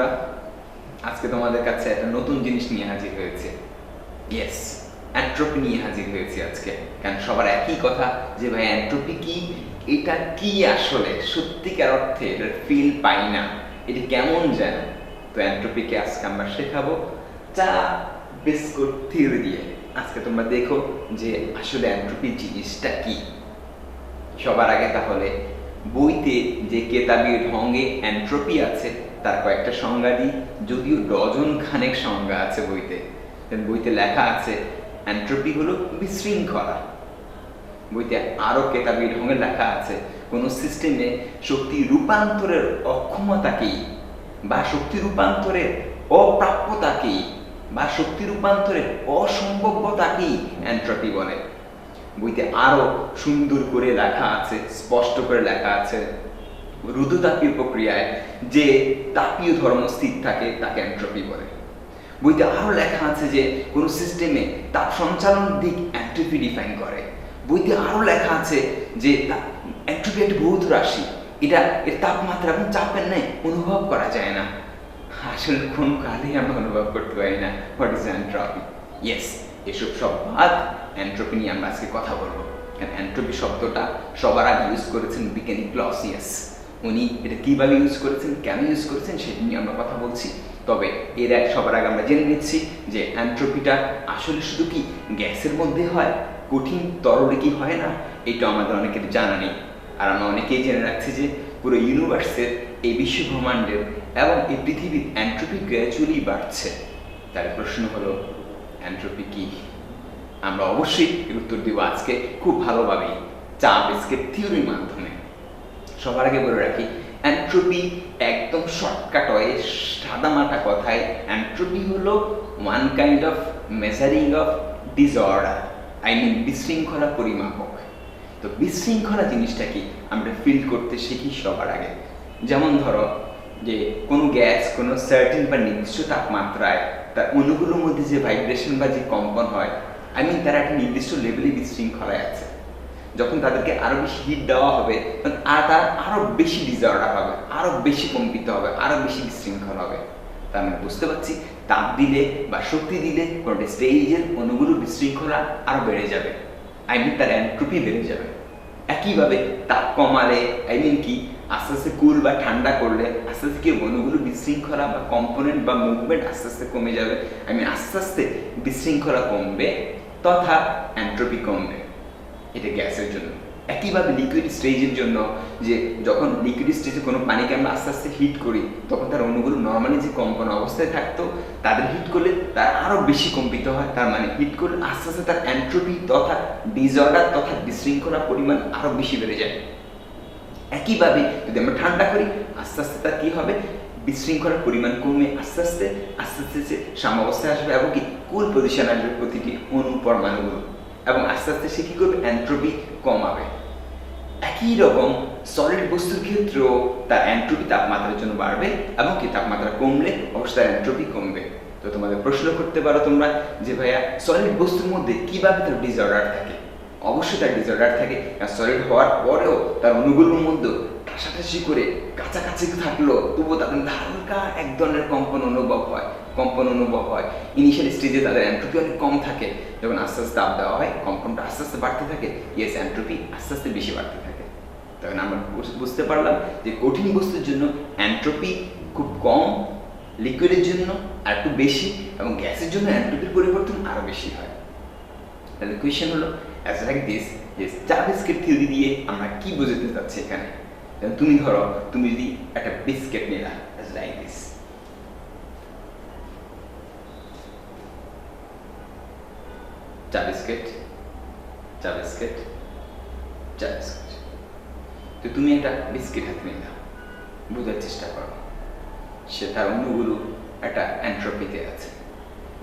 তোমরা আজকে তোমাদের কাছে একটা নতুন জিনিস নিয়ে হাজির হয়েছে। ইয়েস অ্যান্ট্রপি নিয়ে হাজির হয়েছে আজকে। কারণ সবার একই কথা যে, ভাই অ্যান্ট্রপি কি? এটা কি আসলে? সত্যিকার অর্থে এটার ফিল পাই না। এটা কেমন যেন? তো অ্যান্ট্রপিকে আজকে আমরা শেখাবো চা বিস্কুট থিওরি দিয়ে। আজকে তোমরা দেখো যে, আসলে অ্যান্ট্রপি জিনিসটা কি? সবার আগে তাহলে বইতে যে কেতাবির ঢঙ্গে অ্যান্ট্রপি আছে তার কয়েকটা সংজ্ঞা দিই। যদিও ডজন খানেক সংজ্ঞা আছে বইতে বইতে লেখা আছে অ্যান্ট্রপি হলো বিশৃঙ্খলা। বইতে আরও কেতাবি ঢঙ্গে লেখা আছে, কোনো সিস্টেমে শক্তি রূপান্তরের অক্ষমতাকেই বা শক্তি রূপান্তরের অপ্রাপ্যতাকেই বা শক্তি রূপান্তরের অসম্ভবতাকেই অ্যান্ট্রপি বলে। বইতে আরও সুন্দর করে লেখা আছে, স্পষ্ট করে লেখা আছে রুদ্রতাপীয় প্রক্রিয়ায় যে তাপীয় ধর্ম স্থির থাকে, তাকে অ্যান্ট্রপি বলে। বইতে আরও লেখা আছে যে, কোন সিস্টেমে তাপ সঞ্চালন দিক অ্যান্ট্রপি ডিফাইন করে। বইতে আরও লেখা আছে যে অ্যান্ট্রপি একটি ভৌত রাশি, এটা এর তাপমাত্রা এবং চাপের নেই অনুভব করা যায় না। আসলে কোন কালেই আমরা অনুভব করতে পারি না? হোয়াট ইজ অ্যান্ট্রপি ইয়েস এসব সব বাদ অ্যান্ট্রপি নিয়ে আমরা আজকে কথা বলব। অ্যান্ট্রপি শব্দটা সবার আগে ইউজ করেছেন বিজ্ঞানী ক্লসিয়াস উনি এটা কীভাবে ইউজ করেছেন, কেন ইউজ করেছেন সেটা নিয়ে আমরা কথা বলছি। তবে এর সবার আগে আমরা জেনে নিচ্ছি যে অ্যান্ট্রপিটা আসলে শুধু কি গ্যাসের মধ্যে হয়? কঠিন তরলে কি হয় না? এটা আমাদের অনেকের জানা নেই। আর আমরা অনেকেই জেনে রাখছি যে পুরো ইউনিভার্সের এই বিশ্ব ব্রহ্মাণ্ডের এবং এই পৃথিবীর অ্যান্ট্রপি গ্র্যাজুয়ালি বাড়ছে। তার প্রশ্ন হলো অ্যান্ট্রপি কি? আমরা অবশ্যই এর উত্তর দিব আজকে খুব ভালোভাবেই। চা বিস্কেট থিওরির মাধ্যমে। সবার আগে বলে রাখি অ্যান্ট্রপি একদম শর্টকাট হয়ে সাদামাটা কথায়। অ্যান্ট্রপি হলো one kind of measuring of disorder I mean বিশৃঙ্খলা পরিমাপক তো বিশৃঙ্খলা জিনিসটা কি? আমরা ফিল করতে শিখি সবার আগে। যেমন ধরো যে কোনো গ্যাস কোনো সার্টিন বা নির্দিষ্ট তাপমাত্রায় তার অণুগুলোর মধ্যে যে ভাইব্রেশন বা যে কম্পন হয় আই মিন তারা একটা নির্দিষ্ট লেভেলে বিশৃঙ্খলায় আছে। যখন তাদেরকে আরও বেশি হিট দেওয়া হবে আর তার আরও বেশি ডিজর্ডার হবে, আরও বেশি কম্পিত হবে, আরও বেশি বিশৃঙ্খল হবে। তার মানে বুঝতে পারছি, তাপ দিলে বা শক্তি দিলে কোনো স্টেজের অণুগুলো বিশৃঙ্খলা আরও বেড়ে যাবে। আই মিন তার অ্যান্ট্রপি বেড়ে যাবে। একইভাবে তাপ কমালে আই মিন কি, আস্তে আস্তে কুল বা ঠান্ডা করলে, আস্তে আস্তে কি অণুগুলো বিশৃঙ্খলা বা কম্পোনেন্ট বা মুভমেন্ট আস্তে আস্তে কমে যাবে। আই মিন আস্তে আস্তে বিশৃঙ্খলা কমবে তথা অ্যান্ট্রপি কমবে। এটা গ্যাসের জন্য। একইভাবে লিকুইড স্টেজের জন্য যে যখন লিকুইড স্টেজে কোনো পানিকে আমরা আস্তে আস্তে হিট করি, তখন তার অণুগুলো নর্মালি যে কম্পন অবস্থায় থাকতো, তাদের হিট করলে তার আরও বেশি কম্পিত হয়। তার মানে হিট করলে আস্তে আস্তে তার অ্যান্ট্রপি তথা ডিসঅর্ডার তথা বিশৃঙ্খলা পরিমাণ আরও বেশি বেড়ে যায়। একইভাবে যদি আমরা ঠান্ডা করি, আস্তে আস্তে তার কী হবে? বিশৃঙ্খলার পরিমাণ কমে, আস্তে আস্তে আস্তে আস্তে সাম্যাবস্থায় আসবে এবং কি কুল পজিশন আসবে প্রতিটি অণু পরমাণুগুলো। এবং আস্তে আস্তে সে কী করবে? অ্যান্ট্রপি কমাবে। একই রকম সলিড বস্তুর ক্ষেত্রেও তার অ্যান্ট্রপি তাপমাত্রার জন্য বাড়বে এবং কি তাপমাত্রা কমলে অবশ্যই তার অ্যান্ট্রপি কমবে। তো তোমাদের প্রশ্ন করতে পারো তোমরা যে ভাইয়া সলিড বস্তুর মধ্যে কীভাবে তার ডিসঅর্ডার থাকে? অবশ্যই তার ডিসঅর্ডার থাকে। সলিড হওয়ার পরেও তার অণুগুলোর মধ্যে ঠাসাঠাসি করে কাছাকাছি থাকল তবুও তাদের হালকা এক ধরনের কম্পন অনুভব হয়, কম্পন অনুভব হয়। ইনিশিয়াল স্টেজে তাদের অ্যান্ট্রপি অনেক কম থাকে। যখন আস্তে আস্তে তাপ দেওয়া হয়, কম্পনটা আস্তে আস্তে বাড়তে থাকে। ইয়েস অ্যান্ট্রপি আস্তে আস্তে বেশি বাড়তে থাকে। তখন আমরা বুঝতে পারলাম যে কঠিন বস্তুর জন্য অ্যান্ট্রপি খুব কম লিকুইডের জন্য আর একটু বেশি এবং গ্যাসের জন্য অ্যান্ট্রপির পরিবর্তন আরও বেশি হয়। তাহলে কোয়েশ্চেন হলো অ্যাজ লাইক দিস যে চা বিস্কিট থিওরি দিয়ে আমরা কি বোঝাতে চাচ্ছি এখানে? তুমি ধরো, তুমি যদি একটা বিস্কিট নিলা লাইক দিস চা বিস্কিট চা বিস্কিট চা বিস্কিট তো তুমি একটা বিস্কিট হাতে নিলাম বোঝার চেষ্টা করো। সে তার অণুগুলো একটা অ্যান্ট্রপিতে আছে।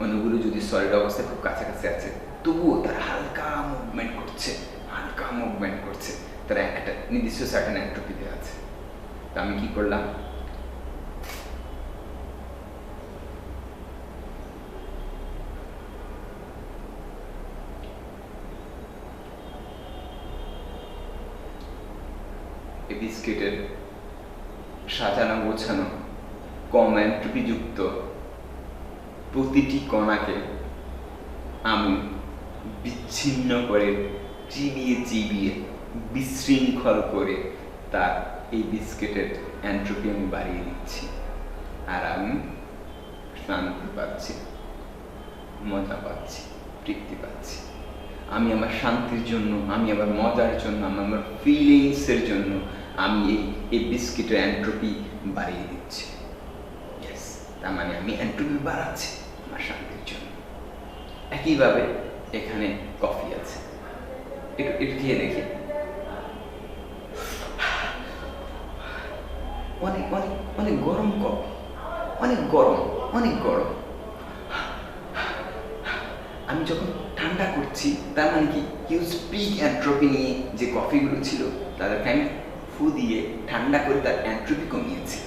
অণুগুলো যদি সলিড অবস্থায় খুব কাছাকাছি আছে, তবুও তারা হালকা মুভমেন্ট করছে, হালকা মুভমেন্ট করছে। তারা একটা নির্দিষ্ট সার্টেন অ্যান্ট্রপিতে আছে। তো আমি কি করলাম? বিস্কিটের সাজানো গোছানো কম যুক্ত প্রতিটি কণাকে আমি বিচ্ছিন্ন করে চিবিয়ে চিবিয়ে বিশৃঙ্খল করে তার এই বিস্কিটের অ্যান্ট্রপি আমি বাড়িয়ে দিচ্ছি। আর আমি শান্তি পাচ্ছি, মজা পাচ্ছি, তৃপ্তি পাচ্ছি। আমি আমার শান্তির জন্য, আমি আমার মজার জন্য, আমি আমার ফিলিংসের জন্য আমি এই এই বিস্কিটের অ্যান্ট্রপি বাড়িয়ে দিচ্ছি। ইয়েস তার মানে আমি অ্যান্ট্রপি বাড়াচ্ছি আমার শান্তির জন্য। একইভাবে এখানে কফি আছে। একটু একটু খেয়ে দেখি। অনেক অনেক অনেক গরম কফি। অনেক গরম অনেক গরম। আমি যখন ঠান্ডা করছি, তার মানে কি? হিউজ পিক অ্যান্ট্রপি নিয়ে যে কফিগুলো ছিল তাদেরকে আমি ফু দিয়ে ঠান্ডা করে তার অ্যান্ট্রপি কমিয়েছি।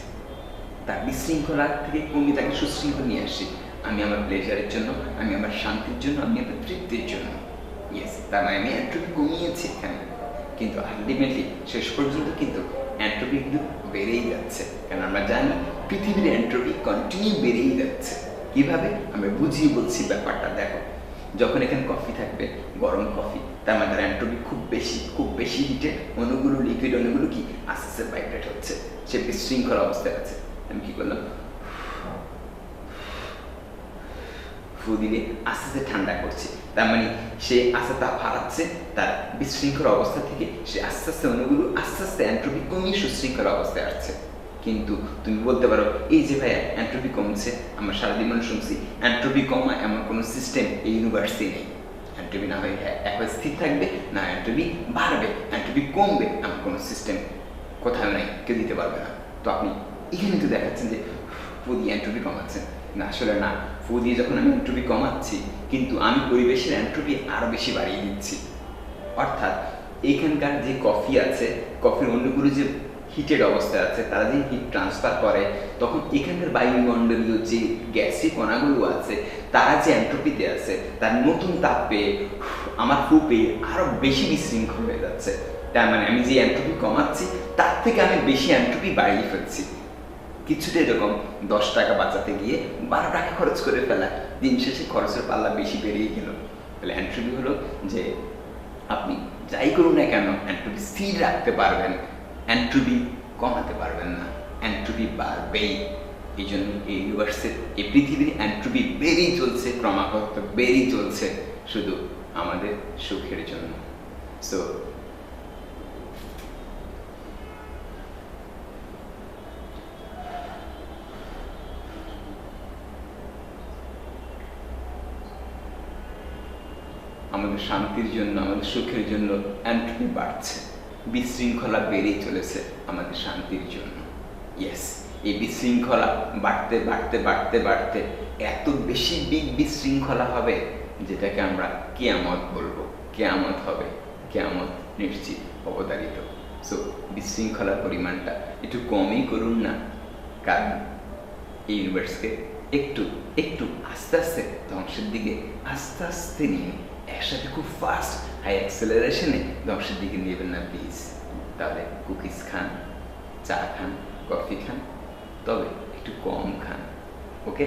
তার বিশৃঙ্খলা থেকে কমিয়ে তাকে সুশৃঙ্খল নিয়ে আসছি আমি আমার প্লেজারের জন্য, আমি আমার শান্তির জন্য, আমি আমার তৃপ্তির জন্য। ইয়েস তার মানে আমি অ্যান্ট্রপি কমিয়েছি এখানে। কিন্তু আলটিমেটলি শেষ পর্যন্ত কিন্তু অ্যান্ট্রপি কিন্তু বেড়েই যাচ্ছে। কারণ আমরা জানি পৃথিবীর অ্যান্ট্রপি কন্টিনিউ বেড়েই যাচ্ছে। কীভাবে? আমরা বুঝিয়ে বলছি ব্যাপারটা। দেখো, যখন এখানে কফি থাকবে, গরম কফি তার মানে তার অ্যান্ট্রপি খুব বেশি খুব বেশি হিটে অণুগুলো লিকুইড অণুগুলো কি? আস্তে আস্তে ভাইব্রেট হচ্ছে। সে বিশৃঙ্খল অবস্থায় আছে। আমি কি করলাম? ফু দিলে আস্তে আস্তে ঠান্ডা করছে। তার মানে সে আস্তে তাপ হারাচ্ছে তার বিশৃঙ্খল অবস্থা থেকে সে আস্তে আস্তে অণুগুলো আস্তে আস্তে অ্যান্ট্রপি কমিয়ে সুশৃঙ্খল অবস্থায় আসছে। কিন্তু তুমি বলতে পারো, এই যে ভাই অ্যান্ট্রপি কমছে, আমরা সারাদিন মানে শুনছি, অ্যান্ট্রপি কমা এমন কোনো সিস্টেম এই ইউনিভার্সিটি নেই। অ্যান্ট্রপি না হয় একবার স্থির থাকবে, না অ্যান্ট্রপি বাড়বে, অ্যান্ট্রপি কমবে এমন কোনো সিস্টেম কোথাও নাই, কেউ দিতে পারবে না। তো আপনি এখানে তো দেখাচ্ছেন যে দিয়ে অ্যান্ট্রপি কমাচ্ছেন। না, আসলে না। ফু দিয়ে যখন আমি অ্যান্ট্রপি কমাচ্ছি, কিন্তু আমি পরিবেশের অ্যান্ট্রপি আরও বেশি বাড়িয়ে দিচ্ছি। অর্থাৎ এখানকার যে কফি আছে কফির অন্যগুলো যে হিটেড অবস্থায় আছে, তারা যে হিট ট্রান্সফার করে, তখন এখানকার বায়ুমণ্ডলীয় যে গ্যাসি কণাগুলো আছে, তারা যে অ্যান্ট্রপিতে আছে, তার নতুন তাপ পেয়ে, আমার ফু পেয়ে আরও বেশি বিশৃঙ্খল হয়ে যাচ্ছে। তার মানে আমি যে অ্যান্ট্রপি কমাচ্ছি, তার থেকে আমি বেশি অ্যান্ট্রপি বাড়িয়ে ফেলছি। কিছুটা এরকম দশ টাকা বাঁচাতে গিয়ে বারো টাকা খরচ করে ফেলা। দিন শেষে খরচের পাল্লা বেশি বেরিয়ে গেল। তাহলে অ্যান্ট্রপি হলো যে আপনি যাই করুন না কেন অ্যান্ট্রপি স্থির রাখতে পারবেন অ্যান্ট্রপি কমাতে পারবেন না অ্যান্ট্রপি বাড়বেই। এই জন্য এই ইউনিভার্সের এই পৃথিবীর অ্যান্ট্রপি বেড়েই চলছে, ক্রমাগত বেড়েই চলছে, শুধু আমাদের সুখের জন্য। সো আমাদের শান্তির জন্য, আমাদের সুখের জন্য অ্যান্ট্রপি বাড়ছে। বিশৃঙ্খলা বেড়েই চলেছে আমাদের শান্তির জন্য। ইয়েস এই বিশৃঙ্খলা বাড়তে বাড়তে বাড়তে বাড়তে এত বেশি বিগ বিশৃঙ্খলা হবে যেটাকে আমরা কেয়ামত বলব। কেয়ামত হবে, কেয়ামত নিশ্চিত অবতারিত। সো বিশৃঙ্খলার পরিমাণটা একটু কমই করুন না। কারণ, এই ইউনিভার্সকে একটু একটু আস্তে আস্তে ধ্বংসের দিকে, আস্তে আস্তে নিয়ে একসাথে খুব ফাস্ট হাই অ্যাক্সেলারেশনে ধ্বংসের দিকে নেবেন না প্লিজ তাহলে কুকিজ খান, চা খান কফি খান, তবে একটু কম খান ওকে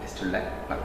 বেস্ট লাগ ভালো